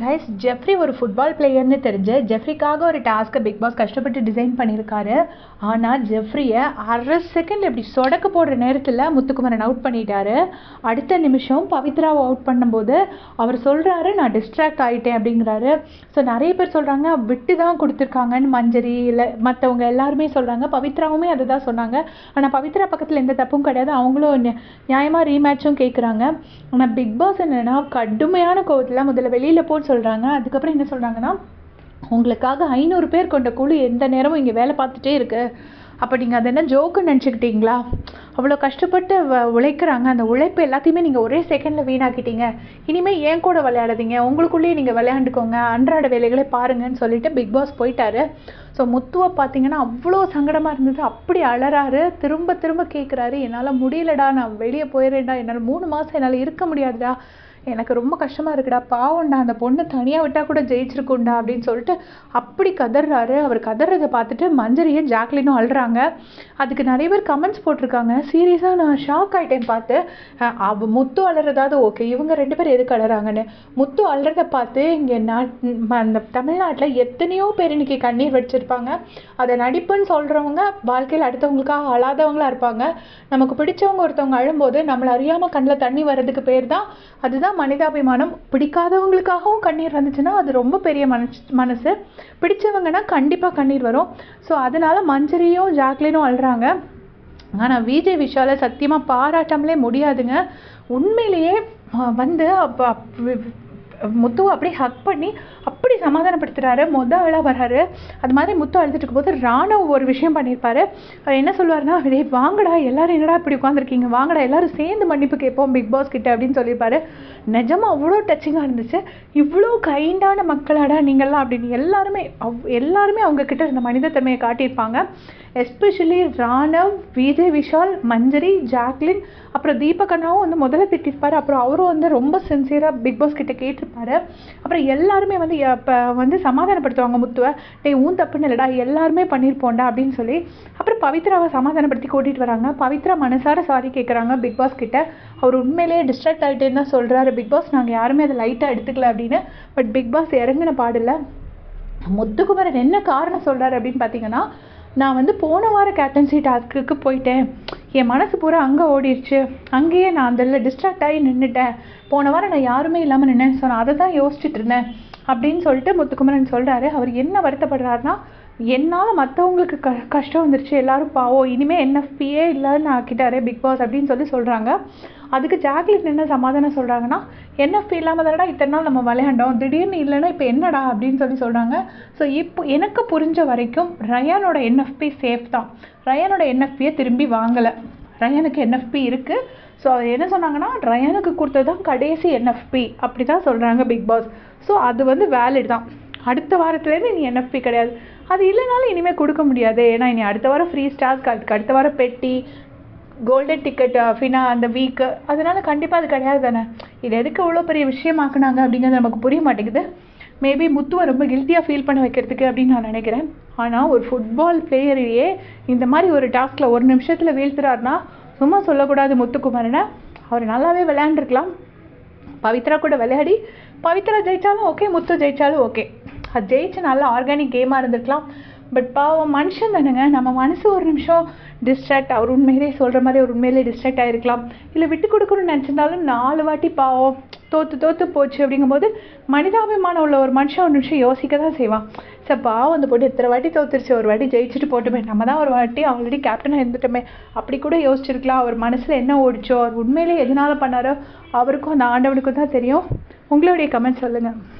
Guys Jeffrey ஒரு football பிளேயர்னு தெரிஞ்சு ஜெஃப்ரிக்காக ஒரு டாஸ்க்கை பிக் பாஸ் கஷ்டப்பட்டு டிசைன் பண்ணியிருக்காரு. ஆனால் ஜெஃப்ரியை அரை செகண்ட் இப்படி சொடக்கு போடுற நேரத்தில் முத்துக்குமரன் அவுட் பண்ணிட்டாரு. அடுத்த நிமிஷம் பவித்ராவை அவுட் பண்ணும்போது அவர் சொல்கிறாரு நான் டிஸ்ட்ராக்ட் ஆகிட்டேன் அப்படிங்கிறாரு. ஸோ நிறைய பேர் சொல்கிறாங்க விட்டு தான் கொடுத்துருக்காங்கன்னு மஞ்சரி இல்லை மற்றவங்க எல்லாருமே சொல்கிறாங்க பவித்ராவுமே அதை தான் சொன்னாங்க. ஆனால் பவித்ரா பக்கத்தில் எந்த தப்பும் கிடையாது. அவங்களும் நியாயமாக ரீமேட்சும் கேட்குறாங்க ஆனால் பிக் பாஸ் என்னென்னா கடுமையான கோவத்தில் முதல்ல வெளியில் போட்டு சொல்கிறாங்க அதுக்கப்புறம் என்ன சொல்கிறாங்கன்னா உங்களுக்காக ஐநூறு பேர் கொண்ட குழு எந்த நேரமும் இங்கே வேலை பார்த்துட்டே இருக்கு. அப்போ நீங்கள் அதை என்ன ஜோக்குன்னு நினச்சிக்கிட்டீங்களா? அவ்வளோ கஷ்டப்பட்டு வ உழைக்கிறாங்க. அந்த உழைப்பு எல்லாத்தையுமே நீங்கள் ஒரே செகண்டில் வீணாக்கிட்டீங்க. இனிமேல் ஏன் கூட விளையாடாதீங்க. உங்களுக்குள்ளேயே நீங்கள் விளையாண்டுக்கோங்க. அன்றாட வேலைகளை பாருங்கன்னு சொல்லிட்டு பிக் பாஸ் போயிட்டாரு. ஸோ முத்துவை பார்த்தீங்கன்னா அவ்வளோ சங்கடமாக இருந்தது. அப்படி அழறாரு திரும்ப திரும்ப கேட்குறாரு என்னால் முடியலடா. நான் வெளியே போயிடுறேன்டா என்னால் மூணு மாதம் என்னால் இருக்க முடியாதுடா. எனக்கு ரொம்ப கஷ்டமாக இருக்குடா பாவம்டா அந்த பொண்ணு தனியாக விட்டால் கூட ஜெயிச்சிருக்கும்டா அப்படின்னு சொல்லிட்டு அப்படி கதறாரு. அவர் கதறதை பார்த்துட்டு மஞ்சரியும் ஜாக்லினும் அழுறாங்க. அதுக்கு நிறைய பேர் கமெண்ட்ஸ் போட்டிருக்காங்க. சீரியஸாக நான் ஷாக் ஆகிட்டேன் பார்த்து. அவ முத்து அழறதாவது ஓகே இவங்க ரெண்டு பேர் எதுக்கு அழறாங்கன்னு? முத்து அழுறத பார்த்து இங்கே நாட் அந்த தமிழ்நாட்டில் எத்தனையோ பேர் இன்னைக்கு கண்ணீர் வடிச்சிருப்பாங்க. அதை நடிப்புன்னு சொல்கிறவங்க வாழ்க்கையில் அடுத்தவங்களுக்காக அழாதவங்களா இருப்பாங்க. நமக்கு பிடிச்சவங்க ஒருத்தவங்க அழும்போது நம்மளை அறியாமல் கண்ணில் தண்ணி வர்றதுக்கு பேர் தான். அதுதான் மனிதாபிமானம் பிடிக்காதவங்களுக்காகவும் கண்ணீர் வந்துச்சுன்னா அது ரொம்ப பெரிய மனசு மனசு. பிடிச்சவங்கன்னா கண்டிப்பாக கண்ணீர் வரும். ஸோ அதனால மஞ்சரியும் ஜாக்லினும் அழுறாங்க. ஆனால் விஜய் விஷாலை சத்தியமாக பாராட்டாமலே முடியாதுங்க. உண்மையிலேயே வந்து அப்போ முத்துவை அப்படியே ஹக் பண்ணி சமாதானப்படுத்துகிறாரு சமாதானப்படுத்துறாரு மொத ஆளாக வர்றாரு. அது மாதிரி முத்து அழுதுட்டு இருக்கும்போது ராணவ் ஒரு விஷயம் பண்ணியிருப்பாரு. அவர் என்ன சொல்லுவாருன்னா டேய் வாங்கடா எல்லாரும் என்னடா இப்படி உட்காந்துருக்கீங்க வாங்கடா எல்லாரும் சேர்ந்து மன்னிப்பு கேட்போம் பிக் பாஸ் கிட்ட அப்படின்னு சொல்லியிருப்பாரு. நிஜமாக அவ்வளோ டச்சிங்காக இருந்துச்சு. இவ்வளோ கைண்டான மக்களாடா நீங்கள்லாம் அப்படின்னு எல்லாருமே அவ் எல்லாருமே அவங்கக்கிட்ட இருந்த மனிதத்தன்மையை காட்டியிருப்பாங்க. எஸ்பெஷலி ராணவ் விஜய் விஷால் மஞ்சரி ஜாக்லின் அப்புறம் தீபகண்ணாவும் வந்து முதல்ல திட்டிருப்பார். அப்புறம் அவரும் வந்து ரொம்ப சின்சியராக பிக் பாஸ் கிட்ட கேட்டிருப்பாரு. அப்புறம் எல்லாருமே வந்து இப்போ வந்து சமாதானப்படுத்துவாங்க முத்துவை. டேய் ஊன் தப்புன்னு இல்லைடா எல்லாருமே பண்ணியிருப்போம்டா அப்படின்னு சொல்லி அப்புறம் பவித்ராவை சமாதானப்படுத்தி கூட்டிகிட்டு வராங்க. பவித்ரா மனசார சாரி கேட்குறாங்க பிக் பாஸ் கிட்ட. அவர் உண்மையிலேயே டிஸ்ட்ராக்ட் ஆகிட்டேன்னு தான் சொல்கிறாரு பிக் பாஸ் நாங்கள் யாருமே அதை லைட்டாக எடுத்துக்கல அப்படின்னு. பட் பிக் பாஸ் இறங்கின பாடல முத்துக்குமரன் என்ன காரணம் சொல்கிறாரு அப்படின்னு பார்த்தீங்கன்னா நான் வந்து போன வார கேப்டன்சி டாஸ்க்கு போயிட்டேன். என் மனசு பூரா அங்கே ஓடிடுச்சு அங்கேயே நான் அதில் டிஸ்ட்ராக்ட் ஆகி நின்றுட்டேன் போன வாரம் நான் யாருமே இல்லாமல் நின்னேன்னு சொன்னேன் அதை தான் யோசிச்சுட்டு இருந்தேன். அப்படின்னு சொல்லிட்டு முத்துக்குமரன் சொல்கிறாரு அவர் என்ன வருத்தப்படுறாருன்னா என்னால் மற்றவங்களுக்கு க கஷ்டம் வந்துருச்சு. எல்லாரும் பாவம். இனிமேல் என்எஃபியே இல்லைன்னு ஆக்கிட்டாரு பிக் பாஸ் அப்படின்னு சொல்லி சொல்கிறாங்க அதுக்கு ஜாக்லின் என்ன சமாதானம் சொல்கிறாங்கன்னா என்எஃப்பி இல்லாமல் தானடா இத்தனை நாள் நம்ம விளையாண்டோம். திடீர்னு இல்லைன்னா இப்போ என்னடா அப்படின்னு சொல்லி சொல்கிறாங்க ஸோ இப்போ எனக்கு புரிஞ்ச வரைக்கும் ரயானோட என்எஃப்பி சேஃப் தான். ரயானோட என்எஃப்பியை திரும்பி வாங்கலை. ரயானுக்கு என்எஃப்பி இருக்குது ஸோ அது என்ன சொன்னாங்கன்னா ரயானுக்கு கொடுத்தது தான் கடைசி என்எஃப்பி அப்படி தான் சொல்கிறாங்க பிக் பாஸ் ஸோ அது வந்து வேலிட் தான். அடுத்த வாரத்துலேருந்து இனி என்எஃப்பி கிடையாது. அது இல்லைனாலும் இனிமேல் கொடுக்க முடியாது. ஏன்னா இனி அடுத்த வாரம் ஃப்ரீ ஸ்டார்ஸ் அதுக்கு அடுத்த வாரம் பெட்டி கோல்டன் டிக்கெட் ஃபினா அந்த வீக்கு அதனால கண்டிப்பாக அது கிடையாது தானே? இது எதுக்கு இவ்வளோ பெரிய விஷயமாக்குனாங்க அப்படிங்கிறது நமக்கு புரிய மாட்டேங்குது. மேபி முத்துவை ரொம்ப கில்ட்டியாக ஃபீல் பண்ண வைக்கிறதுக்கு அப்படின்னு நான் நினைக்கிறேன். ஆனால் ஒரு ஃபுட்பால் பிளேயரையே இந்த மாதிரி ஒரு டாஸ்கில் ஒரு நிமிஷத்தில் வீழ்த்துறாருன்னா சும்மா சொல்லக்கூடாது முத்துக்குமாரனை அவர் நல்லாவே விளையாண்டுருக்கலாம். பவித்ரா கூட விளையாடி பவித்ரா ஜெயித்தாலும் ஓகே முத்து ஜெயித்தாலும் ஓகே. அது ஜெயிச்சு நல்ல ஆர்கானிக் கேமாக இருந்திருக்கலாம். பட் பாவம் மனுஷன் தானுங்க. நம்ம மனசு ஒரு நிமிஷம் டிஸ்ட்ராக்ட் அவர் உண்மையிலே சொல்கிற மாதிரி ஒரு உண்மையிலே டிஸ்ட்ராக்ட் ஆகிருக்கலாம் இல்லை விட்டு கொடுக்கணும்னு நினச்சிருந்தாலும் நாலு வாட்டி பாவம் தோற்று தோற்று போச்சு அப்படிங்கும்போது மனிதாபிமானம் உள்ள ஒரு மனுஷன் ஒரு நிமிஷம் யோசிக்க தான் செய்வான். சார் பாவம் அந்த பொண்ணு இத்தனை வாட்டி தோத்துருச்சு. ஒரு வாட்டி ஜெயிச்சுட்டு போட்டுமே. நம்ம தான் ஒரு வாட்டி ஆல்ரெடி கேப்டனாக இருந்துட்டோமே. அப்படி கூட யோசிச்சிருக்கலாம். அவர் மனசில் என்ன ஓடிச்சோ அவர் உண்மையிலே எதனால பண்ணாரோ அவருக்கும் அந்த ஆண்டவனுக்கும் தான் தெரியும். உங்களுடைய கமெண்ட் சொல்லுங்கள்